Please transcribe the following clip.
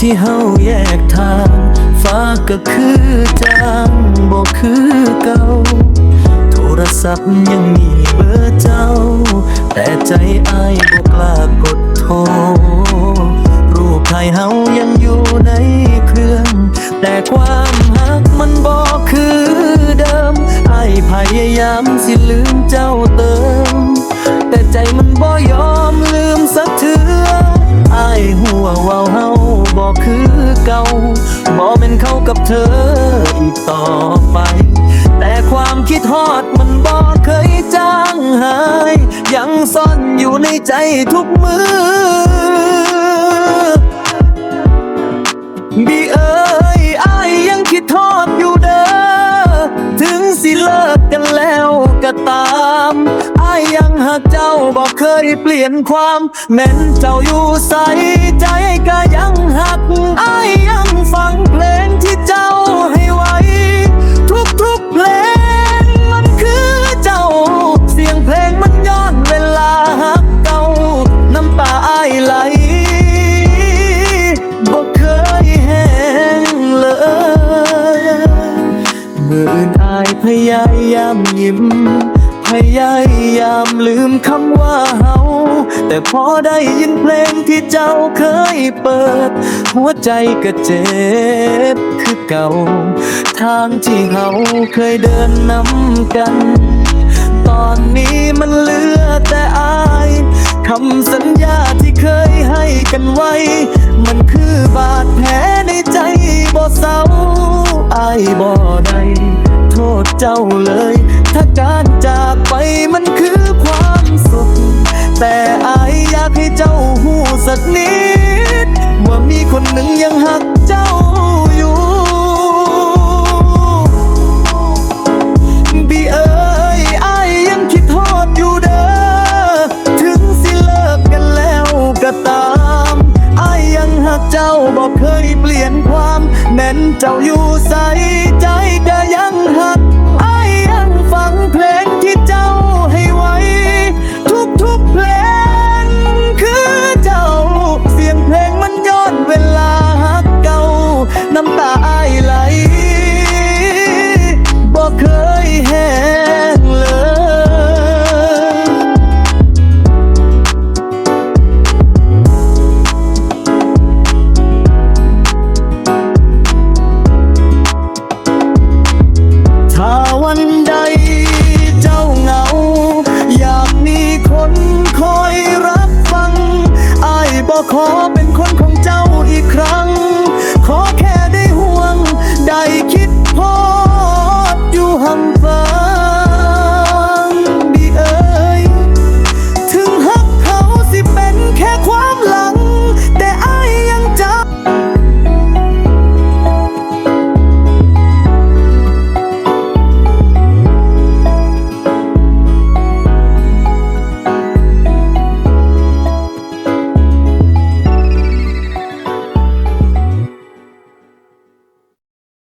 ที่เฮาแยกทางฟ้าก็คือจางบอกคือเก่า โทรศัพท์ยังมีเบอร์เจ้า แต่ใจอายบอกกล้ากดโทร รูปถ่ายเฮายังอยู่ในเครื่อง แต่ความหักมันบอกคือเดิมอายพยายามสิลืมเจ้าเติม เก่าบ่เป็นเขากับเธออีกต่อไป แต่ความคิดฮอดมันบ่เคยจางหาย ยังซ่อนอยู่ในใจทุกมือบีเอ้ยอายยังคิดทอดอยู่เด้อ ถึงสิเลิกกันแล้วก็ตามอายยังหักเจ้าบอกเคยเปลี่ยนความ แม้นเจ้าอยู่ใสใจก็ยังหัก ยิ้ม พยายามลืมคำว่าเฮาแต่พอได้ยินเพลงที่เจ้าเคยเปิด หัวใจก็เจ็บคือเก่า ทางที่เฮาเคยเดินนำกัน ตอนนี้มันเหลือแต่อายคำสัญญาที่เคยให้กันไว้ มันคือบาดแผลในใจบ่เศร้าอายบ่ได้ ษเจ้าเลย ถ้าการจากไปมันคือความสุข แต่อายอยากให้เจ้าหูสักนิด หักเจ้าบอกเคยเปลี่ยนความแน่นเจ้าอยู่ใส่ใจก็ยังหัก 我。